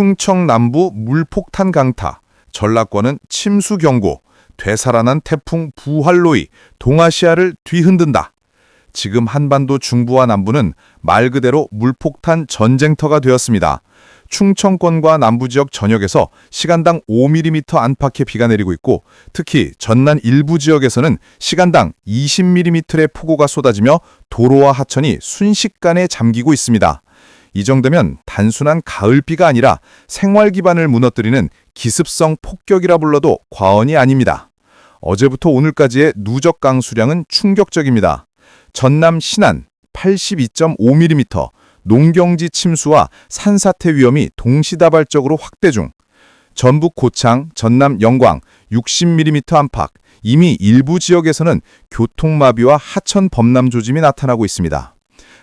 충청 남부 물폭탄 강타, 전라권은 침수 경고, 되살아난 태풍 부활로이, 동아시아를 뒤흔든다. 지금 한반도 중부와 남부는 말 그대로 물폭탄 전쟁터가 되었습니다. 충청권과 남부 지역 전역에서 시간당 5mm 안팎의 비가 내리고 있고 특히 전남 일부 지역에서는 시간당 20mm의 폭우가 쏟아지며 도로와 하천이 순식간에 잠기고 있습니다. 이 정도면 단순한 가을비가 아니라 생활 기반을 무너뜨리는 기습성 폭격이라 불러도 과언이 아닙니다. 어제부터 오늘까지의 누적 강수량은 충격적입니다. 전남 신안 82.5mm, 농경지 침수와 산사태 위험이 동시다발적으로 확대 중, 전북 고창, 전남 영광 60mm 안팎, 이미 일부 지역에서는 교통마비와 하천 범람 조짐이 나타나고 있습니다.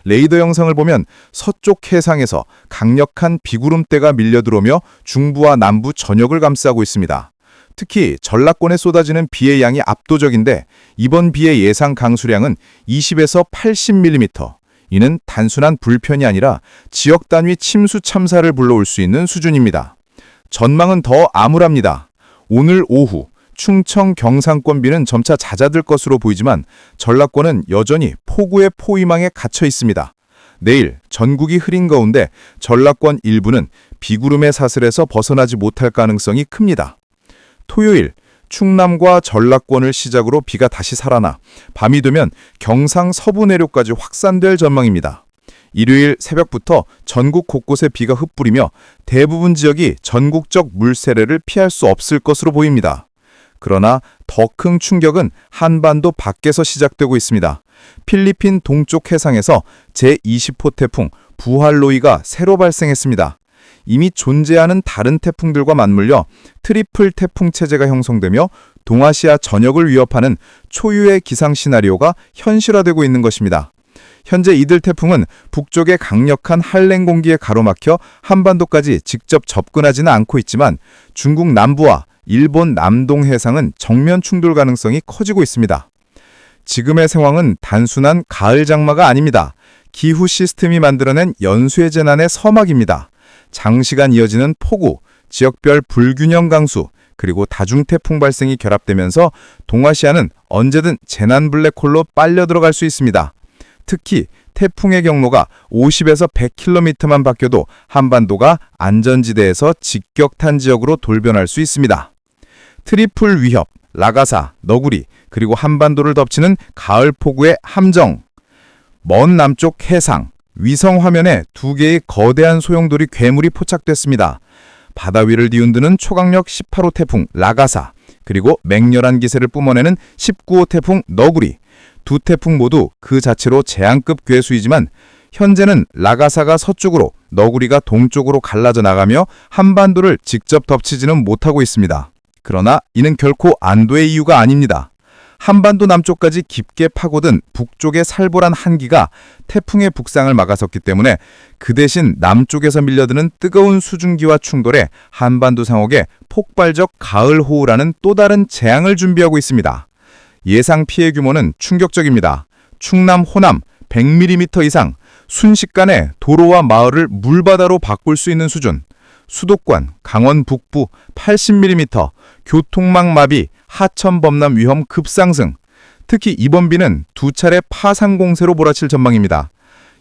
레이더 영상을 보면 서쪽 해상에서 강력한 비구름대가 밀려들어오며 중부와 남부 전역을 감싸고 있습니다. 특히 전라권에 쏟아지는 비의 양이 압도적인데 이번 비의 예상 강수량은 20에서 80mm. 이는 단순한 불편이 아니라 지역 단위 침수 참사를 불러올 수 있는 수준입니다. 전망은 더 암울합니다. 오늘 오후 충청 경상권 비는 점차 잦아들 것으로 보이지만 전라권은 여전히 폭우의 포위망에 갇혀 있습니다. 내일 전국이 흐린 가운데 전라권 일부는 비구름의 사슬에서 벗어나지 못할 가능성이 큽니다. 토요일 충남과 전라권을 시작으로 비가 다시 살아나 밤이 되면 경상 서부 내륙까지 확산될 전망입니다. 일요일 새벽부터 전국 곳곳에 비가 흩뿌리며 대부분 지역이 전국적 물세례를 피할 수 없을 것으로 보입니다. 그러나 더 큰 충격은 한반도 밖에서 시작되고 있습니다. 필리핀 동쪽 해상에서 제20호 태풍 부할로이가 새로 발생했습니다. 이미 존재하는 다른 태풍들과 맞물려 트리플 태풍 체제가 형성되며 동아시아 전역을 위협하는 초유의 기상 시나리오가 현실화되고 있는 것입니다. 현재 이들 태풍은 북쪽의 강력한 한랭 공기에 가로막혀 한반도까지 직접 접근하지는 않고 있지만 중국 남부와 일본 남동 해상은 정면 충돌 가능성이 커지고 있습니다. 지금의 상황은 단순한 가을 장마가 아닙니다. 기후 시스템이 만들어낸 연수의 재난의 서막입니다. 장시간 이어지는 폭우, 지역별 불균형 강수, 그리고 다중태풍 발생이 결합되면서 동아시아는 언제든 재난 블랙홀로 빨려 들어갈 수 있습니다. 특히 태풍의 경로가 50에서 100km만 바뀌어도 한반도가 안전지대에서 직격탄 지역으로 돌변할 수 있습니다. 트리플 위협, 라가사, 너구리, 그리고 한반도를 덮치는 가을 폭우의 함정. 먼 남쪽 해상, 위성 화면에 두 개의 거대한 소용돌이 괴물이 포착됐습니다. 바다 위를 뒤흔드는 초강력 18호 태풍 라가사, 그리고 맹렬한 기세를 뿜어내는 19호 태풍 너구리. 두 태풍 모두 그 자체로 재앙급 괴수이지만 현재는 라가사가 서쪽으로 너구리가 동쪽으로 갈라져 나가며 한반도를 직접 덮치지는 못하고 있습니다. 그러나 이는 결코 안도의 이유가 아닙니다. 한반도 남쪽까지 깊게 파고든 북쪽의 살벌한 한기가 태풍의 북상을 막아섰기 때문에 그 대신 남쪽에서 밀려드는 뜨거운 수증기와 충돌해 한반도 상옥에 폭발적 가을 호우라는 또 다른 재앙을 준비하고 있습니다. 예상 피해 규모는 충격적입니다. 충남 호남 100mm 이상, 순식간에 도로와 마을을 물바다로 바꿀 수 있는 수준, 수도권, 강원 북부 80mm, 교통망 마비, 하천 범람 위험 급상승. 특히 이번 비는 두 차례 파상 공세로 몰아칠 전망입니다.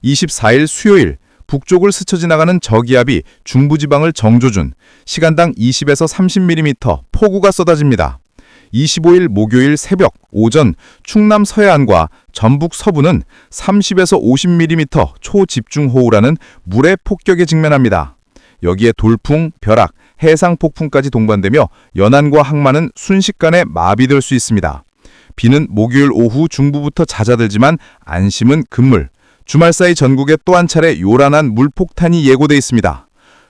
24일 수요일 북쪽을 스쳐 지나가는 저기압이 중부지방을 정조준, 시간당 20에서 30mm 폭우가 쏟아집니다. 25일 목요일 새벽, 오전 충남 서해안과 전북 서부는 30에서 50mm 초집중호우라는 물의 폭격에 직면합니다. 여기에 돌풍, 벼락, 해상 폭풍까지 동반되며 연안과 항만은 순식간에 마비될 수 있습니다. 비는 목요일 오후 중부부터 잦아들지만 안심은 금물. 주말 사이 전국에 또 한 차례 요란한 물폭탄이 예고돼 있습니다.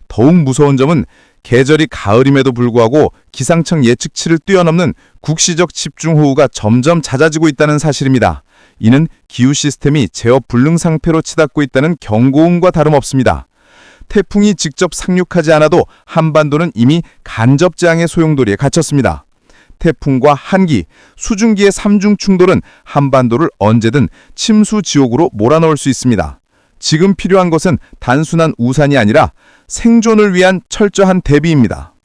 더욱 무서운 점은 계절이 가을임에도 불구하고 기상청 예측치를 뛰어넘는 국시적 집중호우가 점점 잦아지고 있다는 사실입니다. 이는 기후 시스템이 제어 불능 상태로 치닫고 있다는 경고음과 다름없습니다. 태풍이 직접 상륙하지 않아도 한반도는 이미 간접재앙의 소용돌이에 갇혔습니다. 태풍과 한기, 수증기의 삼중 충돌은 한반도를 언제든 침수 지옥으로 몰아넣을 수 있습니다. 지금 필요한 것은 단순한 우산이 아니라 생존을 위한 철저한 대비입니다.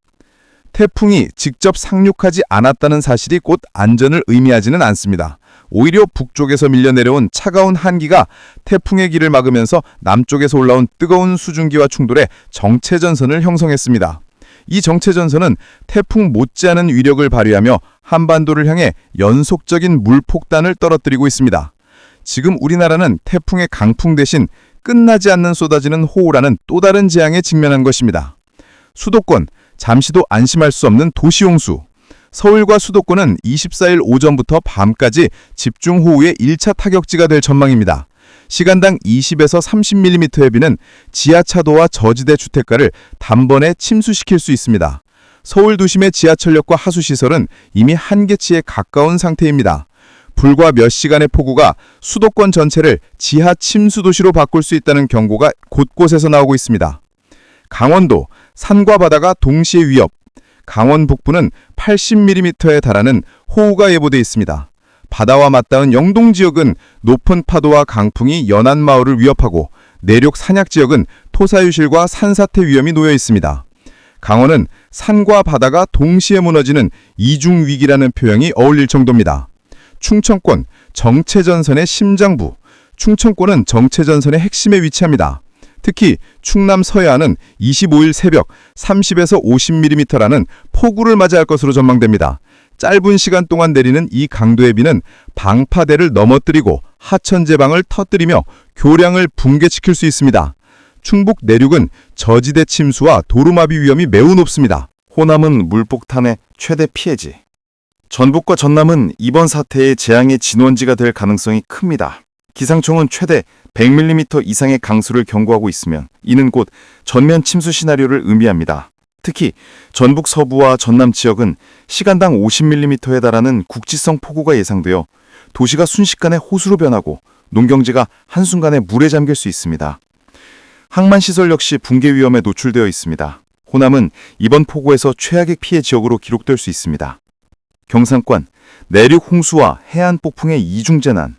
태풍이 직접 상륙하지 않았다는 사실이 곧 안전을 의미하지는 않습니다. 오히려 북쪽에서 밀려 내려온 차가운 한기가 태풍의 길을 막으면서 남쪽에서 올라온 뜨거운 수증기와 충돌해 정체전선을 형성했습니다. 이 정체전선은 태풍 못지않은 위력을 발휘하며 한반도를 향해 연속적인 물폭탄을 떨어뜨리고 있습니다. 지금 우리나라는 태풍의 강풍 대신 끝나지 않는 쏟아지는 호우라는 또 다른 재앙에 직면한 것입니다. 수도권, 잠시도 안심할 수 없는 도시홍수. 서울과 수도권은 24일 오전부터 밤까지 집중호우의 1차 타격지가 될 전망입니다. 시간당 20에서 30mm의 비는 지하차도와 저지대 주택가를 단번에 침수시킬 수 있습니다. 서울 도심의 지하철역과 하수시설은 이미 한계치에 가까운 상태입니다. 불과 몇 시간의 폭우가 수도권 전체를 지하 침수 도시로 바꿀 수 있다는 경고가 곳곳에서 나오고 있습니다. 강원도, 산과 바다가 동시에 위협. 강원 북부는 80mm에 달하는 호우가 예보돼 있습니다. 바다와 맞닿은 영동 지역은 높은 파도와 강풍이 연안 마을을 위협하고 내륙 산약 지역은 토사유실과 산사태 위험이 놓여 있습니다. 강원은 산과 바다가 동시에 무너지는 이중 위기라는 표현이 어울릴 정도입니다. 충청권 정체전선의 심장부. 충청권은 정체전선의 핵심에 위치합니다. 특히 충남 서해안은 25일 새벽 30에서 50mm라는 폭우를 맞이할 것으로 전망됩니다. 짧은 시간 동안 내리는 이 강도의 비는 방파대를 넘어뜨리고 하천제방을 터뜨리며 교량을 붕괴시킬 수 있습니다. 충북 내륙은 저지대 침수와 도루마비 위험이 매우 높습니다. 호남은 물폭탄의 최대 피해지. 전북과 전남은 이번 사태의 재앙의 진원지가 될 가능성이 큽니다. 기상청은 최대 100mm 이상의 강수를 경고하고 있으면 이는 곧 전면 침수 시나리오를 의미합니다. 특히 전북 서부와 전남 지역은 시간당 50mm에 달하는 국지성 폭우가 예상되어 도시가 순식간에 호수로 변하고 농경지가 한순간에 물에 잠길 수 있습니다. 항만시설 역시 붕괴 위험에 노출되어 있습니다. 호남은 이번 폭우에서 최악의 피해 지역으로 기록될 수 있습니다. 경상권, 내륙 홍수와 해안 폭풍의 이중 재난,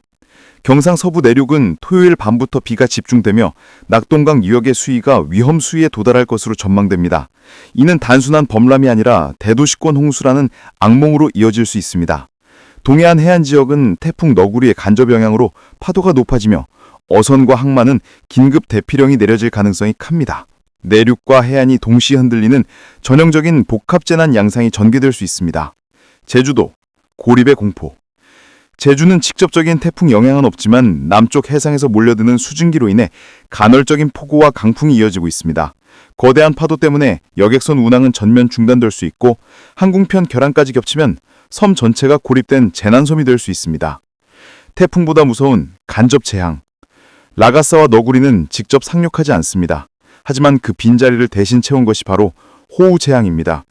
경상 서부 내륙은 토요일 밤부터 비가 집중되며 낙동강 유역의 수위가 위험 수위에 도달할 것으로 전망됩니다. 이는 단순한 범람이 아니라 대도시권 홍수라는 악몽으로 이어질 수 있습니다. 동해안 해안 지역은 태풍 너구리의 간접 영향으로 파도가 높아지며 어선과 항만은 긴급 대피령이 내려질 가능성이 큽니다. 내륙과 해안이 동시에 흔들리는 전형적인 복합재난 양상이 전개될 수 있습니다. 제주도, 고립의 공포, 제주는 직접적인 태풍 영향은 없지만 남쪽 해상에서 몰려드는 수증기로 인해 간헐적인 폭우와 강풍이 이어지고 있습니다. 거대한 파도 때문에 여객선 운항은 전면 중단될 수 있고 항공편 결항까지 겹치면 섬 전체가 고립된 재난섬이 될 수 있습니다. 태풍보다 무서운 간접 재앙. 라가사와 너구리는 직접 상륙하지 않습니다. 하지만 그 빈자리를 대신 채운 것이 바로 호우 재앙입니다.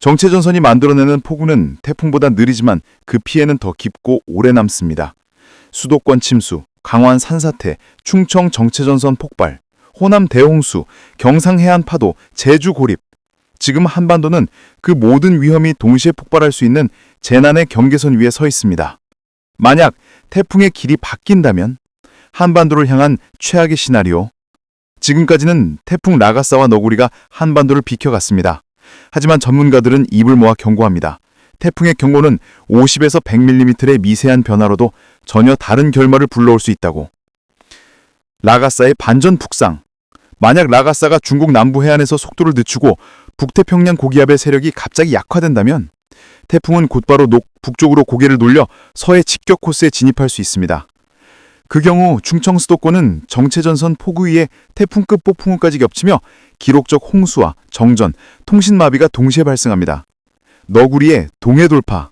정체전선이 만들어내는 폭우는 태풍보다 느리지만 그 피해는 더 깊고 오래 남습니다. 수도권 침수, 강원 산사태, 충청 정체전선 폭발, 호남 대홍수, 경상 해안 파도, 제주 고립. 지금 한반도는 그 모든 위험이 동시에 폭발할 수 있는 재난의 경계선 위에 서 있습니다. 만약 태풍의 길이 바뀐다면 한반도를 향한 최악의 시나리오. 지금까지는 태풍 라가사와 너구리가 한반도를 비켜갔습니다. 하지만 전문가들은 입을 모아 경고합니다. 태풍의 경고는 50에서 100mm의 미세한 변화로도 전혀 다른 결말을 불러올 수 있다고. 라가사의 반전 북상. 만약 라가사가 중국 남부 해안에서 속도를 늦추고 북태평양 고기압의 세력이 갑자기 약화된다면 태풍은 곧바로 녹, 북쪽으로 고개를 돌려 서해 직격 코스에 진입할 수 있습니다. 그 경우 충청 수도권은 정체전선 폭우 위에 태풍급 폭풍우까지 겹치며 기록적 홍수와 정전, 통신마비가 동시에 발생합니다. 너구리의 동해 돌파.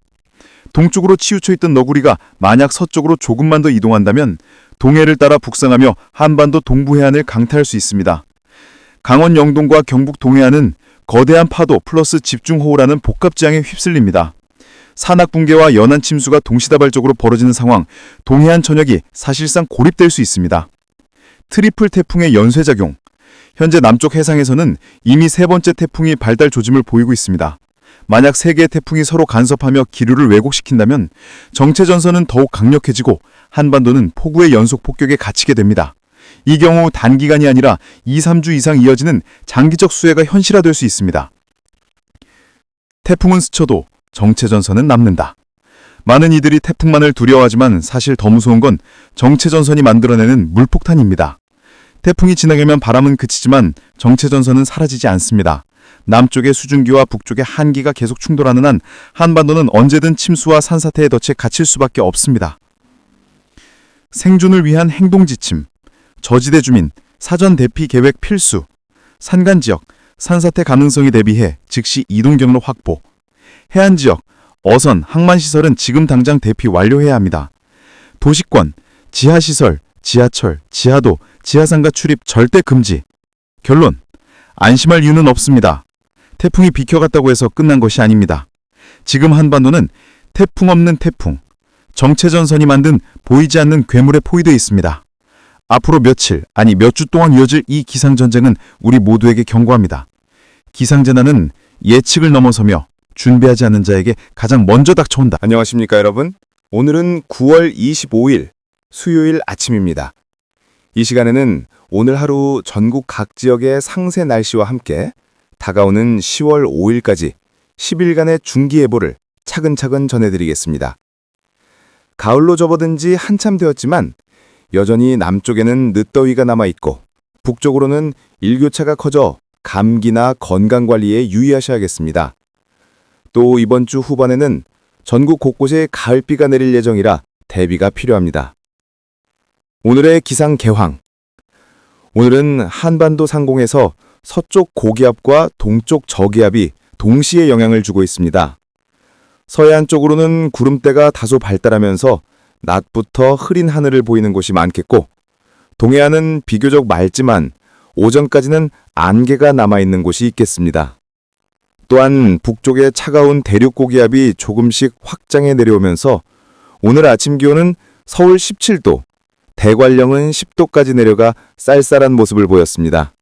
동쪽으로 치우쳐 있던 너구리가 만약 서쪽으로 조금만 더 이동한다면 동해를 따라 북상하며 한반도 동부 해안을 강타할 수 있습니다. 강원 영동과 경북 동해안은 거대한 파도 플러스 집중호우라는 복합지향에 휩쓸립니다. 산악 붕괴와 연안 침수가 동시다발적으로 벌어지는 상황, 동해안 전역이 사실상 고립될 수 있습니다. 트리플 태풍의 연쇄작용. 현재 남쪽 해상에서는 이미 세 번째 태풍이 발달 조짐을 보이고 있습니다. 만약 세 개의 태풍이 서로 간섭하며 기류를 왜곡시킨다면 정체 전선은 더욱 강력해지고 한반도는 폭우의 연속 폭격에 갇히게 됩니다. 이 경우 단기간이 아니라 2, 3주 이상 이어지는 장기적 수해가 현실화될 수 있습니다. 태풍은 스쳐도 정체전선은 남는다. 많은 이들이 태풍만을 두려워하지만 사실 더 무서운 건 정체전선이 만들어내는 물폭탄입니다. 태풍이 지나가면 바람은 그치지만 정체전선은 사라지지 않습니다. 남쪽의 수증기와 북쪽의 한기가 계속 충돌하는 한 한반도는 언제든 침수와 산사태의 덫에 갇힐 수밖에 없습니다. 생존을 위한 행동 지침, 저지대 주민, 사전 대피 계획 필수, 산간 지역, 산사태 가능성에 대비해 즉시 이동 경로 확보, 해안 지역, 어선, 항만 시설은 지금 당장 대피 완료해야 합니다. 도시권, 지하 시설, 지하철, 지하도, 지하상가 출입 절대 금지. 결론, 안심할 이유는 없습니다. 태풍이 비켜갔다고 해서 끝난 것이 아닙니다. 지금 한반도는 태풍 없는 태풍, 정체전선이 만든 보이지 않는 괴물에 포위되어 있습니다. 앞으로 며칠, 아니 몇 주 동안 이어질 이 기상전쟁은 우리 모두에게 경고합니다. 기상재난은 예측을 넘어서며 준비하지 않은 자에게 가장 먼저 닥쳐온다. 안녕하십니까 여러분? 오늘은 9월 25일 수요일 아침입니다. 이 시간에는 오늘 하루 전국 각 지역의 상세 날씨와 함께 다가오는 10월 5일까지 10일간의 중기예보를 차근차근 전해드리겠습니다. 가을로 접어든 지 한참 되었지만 여전히 남쪽에는 늦더위가 남아있고 북쪽으로는 일교차가 커져 감기나 건강관리에 유의하셔야겠습니다. 또 이번 주 후반에는 전국 곳곳에 가을비가 내릴 예정이라 대비가 필요합니다. 오늘의 기상 개황. 오늘은 한반도 상공에서 서쪽 고기압과 동쪽 저기압이 동시에 영향을 주고 있습니다. 서해안 쪽으로는 구름대가 다소 발달하면서 낮부터 흐린 하늘을 보이는 곳이 많겠고, 동해안은 비교적 맑지만 오전까지는 안개가 남아있는 곳이 있겠습니다. 또한 북쪽의 차가운 대륙 고기압이 조금씩 확장해 내려오면서 오늘 아침 기온은 서울 17도, 대관령은 10도까지 내려가 쌀쌀한 모습을 보였습니다.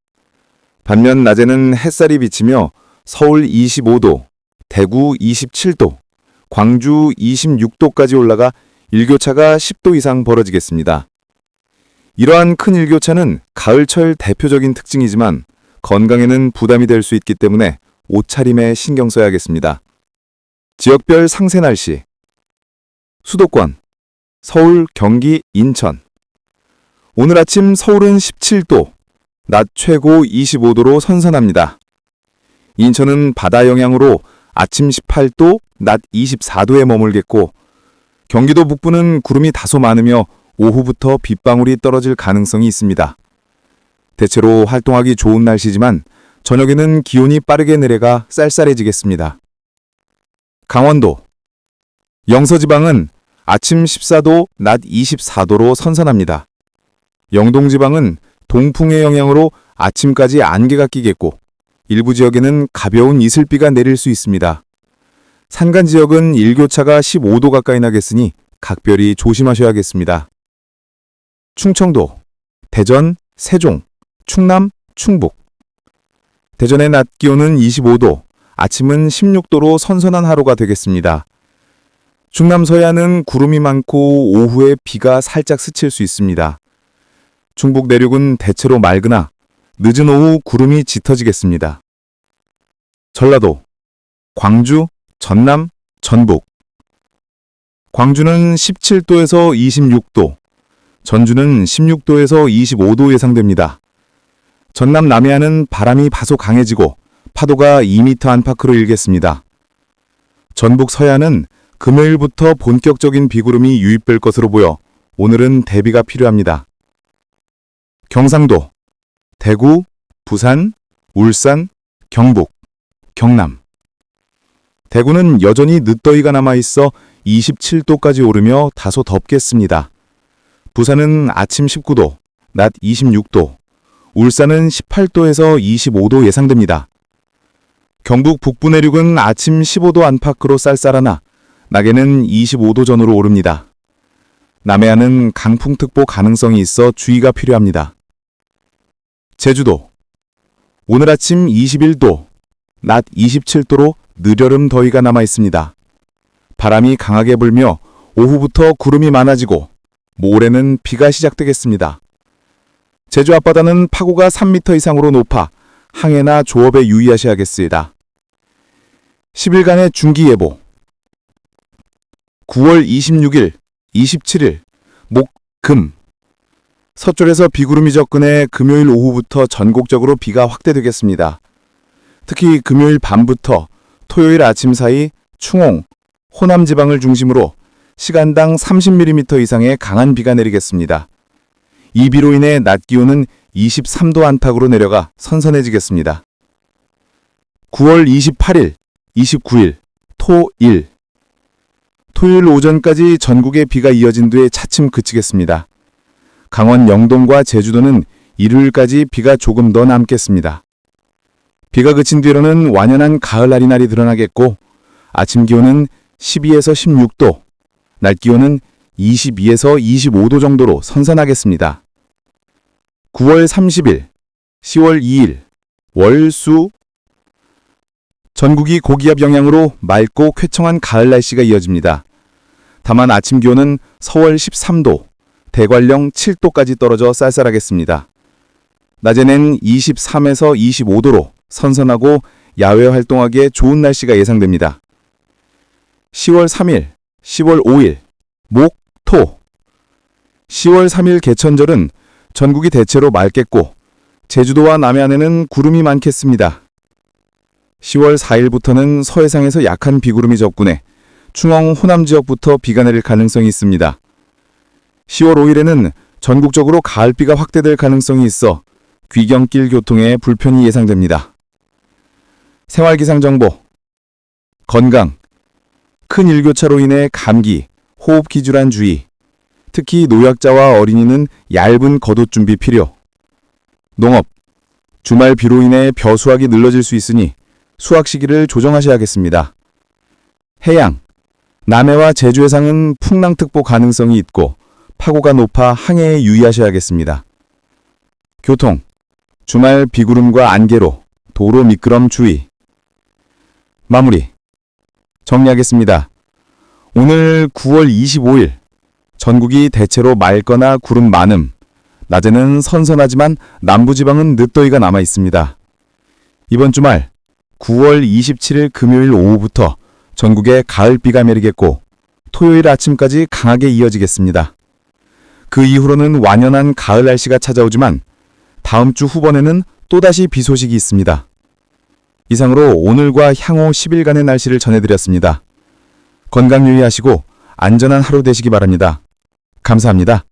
반면 낮에는 햇살이 비치며 서울 25도, 대구 27도, 광주 26도까지 올라가 일교차가 10도 이상 벌어지겠습니다. 이러한 큰 일교차는 가을철 대표적인 특징이지만 건강에는 부담이 될 수 있기 때문에 옷차림에 신경 써야겠습니다. 지역별 상세 날씨 수도권 서울, 경기, 인천 오늘 아침 서울은 17도, 낮 최고 25도로 선선합니다. 인천은 바다 영향으로 아침 18도, 낮 24도에 머물겠고 경기도 북부는 구름이 다소 많으며 오후부터 빗방울이 떨어질 가능성이 있습니다. 대체로 활동하기 좋은 날씨지만 저녁에는 기온이 빠르게 내려가 쌀쌀해지겠습니다. 강원도 영서지방은 아침 14도, 낮 24도로 선선합니다. 영동지방은 동풍의 영향으로 아침까지 안개가 끼겠고 일부 지역에는 가벼운 이슬비가 내릴 수 있습니다. 산간 지역은 일교차가 15도 가까이 나겠으니 각별히 조심하셔야겠습니다. 충청도, 대전, 세종, 충남, 충북 대전의 낮 기온은 25도, 아침은 16도로 선선한 하루가 되겠습니다. 충남 서해안은 구름이 많고 오후에 비가 살짝 스칠 수 있습니다. 중북 내륙은 대체로 맑으나 늦은 오후 구름이 짙어지겠습니다. 전라도, 광주, 전남, 전북 광주는 17도에서 26도, 전주는 16도에서 25도 예상됩니다. 전남 남해안은 바람이 다소 강해지고 파도가 2m 안팎으로 일겠습니다. 전북 서해안은 금요일부터 본격적인 비구름이 유입될 것으로 보여 오늘은 대비가 필요합니다. 경상도, 대구, 부산, 울산, 경북, 경남. 대구는 여전히 늦더위가 남아있어 27도까지 오르며 다소 덥겠습니다. 부산은 아침 19도, 낮 26도, 울산은 18도에서 25도 예상됩니다. 경북 북부 내륙은 아침 15도 안팎으로 쌀쌀하나 낮에는 25도 전후로 오릅니다. 남해안은 강풍특보 가능성이 있어 주의가 필요합니다. 제주도 오늘 아침 21도, 낮 27도로 느려름 더위가 남아 있습니다. 바람이 강하게 불며 오후부터 구름이 많아지고 모레는 비가 시작되겠습니다. 제주 앞바다는 파고가 3m 이상으로 높아 항해나 조업에 유의하셔야겠습니다. 10일간의 중기예보 9월 26일, 27일, 목, 금 서쪽에서 비구름이 접근해 금요일 오후부터 전국적으로 비가 확대되겠습니다. 특히 금요일 밤부터 토요일 아침 사이 충홍, 호남 지방을 중심으로 시간당 30mm 이상의 강한 비가 내리겠습니다. 이 비로 인해 낮 기온은 23도 안팎으로 내려가 선선해지겠습니다. 9월 28일, 29일, 토1 토요일 오전까지 전국에 비가 이어진 뒤에 차츰 그치겠습니다. 강원 영동과 제주도는 일요일까지 비가 조금 더 남겠습니다. 비가 그친 뒤로는 완연한 가을 날이 날이 드러나겠고 아침 기온은 12에서 16도, 낮 기온은 22에서 25도 정도로 선선하겠습니다. 9월 30일, 10월 2일, 월, 수 전국이 고기압 영향으로 맑고 쾌청한 가을 날씨가 이어집니다. 다만 아침 기온은 서월 13도, 대관령 7도까지 떨어져 쌀쌀하겠습니다. 낮에는 23에서 25도로 선선하고 야외 활동하기에 좋은 날씨가 예상됩니다. 10월 3일, 10월 5일, 목, 토. 10월 3일 개천절은 전국이 대체로 맑겠고 제주도와 남해안에는 구름이 많겠습니다. 10월 4일부터는 서해상에서 약한 비구름이 접근해 충청 호남 지역부터 비가 내릴 가능성이 있습니다. 10월 5일에는 전국적으로 가을비가 확대될 가능성이 있어 귀경길 교통에 불편이 예상됩니다. 생활기상정보 건강 큰 일교차로 인해 감기, 호흡기 질환 주의 특히 노약자와 어린이는 얇은 겉옷 준비 필요 농업 주말 비로 인해 벼 수확이 늘러질 수 있으니 수확 시기를 조정하셔야겠습니다. 해양 남해와 제주 해상은 풍랑특보 가능성이 있고 파고가 높아 항해에 유의하셔야겠습니다. 교통 주말 비구름과 안개로 도로 미끄럼 주의 마무리 정리하겠습니다. 오늘 9월 25일 전국이 대체로 맑거나 구름 많음 낮에는 선선하지만 남부지방은 늦더위가 남아 있습니다. 이번 주말 9월 27일 금요일 오후부터 전국에 가을비가 내리겠고 토요일 아침까지 강하게 이어지겠습니다. 그 이후로는 완연한 가을 날씨가 찾아오지만 다음 주 후반에는 또다시 비 소식이 있습니다. 이상으로 오늘과 향후 10일간의 날씨를 전해드렸습니다. 건강 유의하시고 안전한 하루 되시기 바랍니다. 감사합니다.